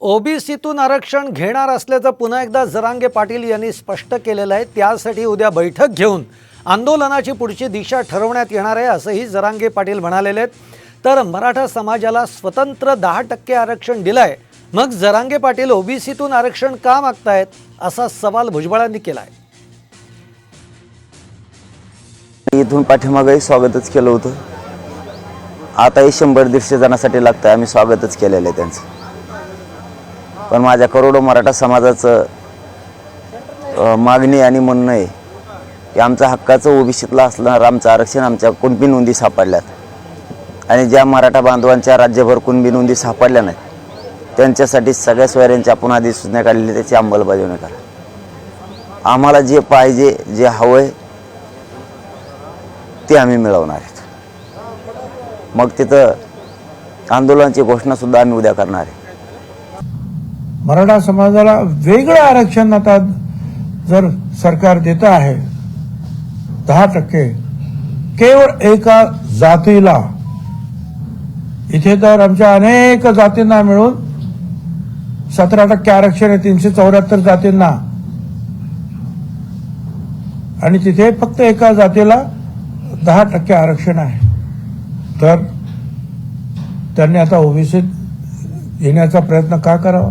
ओबीसीतून आरक्षण घेणार असल्याचं पुन्हा एकदा जरांगे पाटील यांनी स्पष्ट केलेलं आहे. त्यासाठी उद्या बैठक घेऊन आंदोलनाची पुढची दिशा ठरवण्यात येणार आहे असंही जरांगे पाटील म्हणालेले आहेत. तर मराठा समाजाला स्वतंत्र दहा टक्के आरक्षण दिलं आहे मग जरांगे पाटील ओबीसीतून आरक्षण का मागतायत असा सवाल भुजबळांनी केला आहे इथून पाठीमागंही स्वागतच केलं होतं. आताही शंभर दीडशे जणांसाठी लागतं आम्ही स्वागतच केलेलं आहे त्यांचं. पण माझ्या करोडो मराठा समाजाचं मागणी आणि म्हणणं आहे की आमचा हक्काचं ओबीसीतला असणार आमचं आरक्षण आमच्या कुणबी नोंदी सापडल्यात. आणि ज्या मराठा बांधवांच्या राज्यभर कुणबी नोंदी सापडल्या नाहीत त्यांच्यासाठी सगळ्या सोयऱ्यांची आपण आधी सूचना काढलेली त्याची अंमलबजावणी करा. आम्हाला जे पाहिजे जे हवं आहे ते आम्ही मिळवणार आहेत. मग तिथं आंदोलनाची घोषणासुद्धा आम्ही उद्या करणार आहे. मराठा समाजाला वेगळं आरक्षण आता जर सरकार देत आहे दहा टक्के केवळ एका जातीला इथे तर आमच्या अनेक जातींना मिळून सतरा टक्के आरक्षण आहे तीनशे चौऱ्याहत्तर जातींना. आणि तिथे फक्त एका जातीला दहा टक्के आरक्षण आहे. तर त्यांनी आता ओबीसीत येण्याचा प्रयत्न का करावा?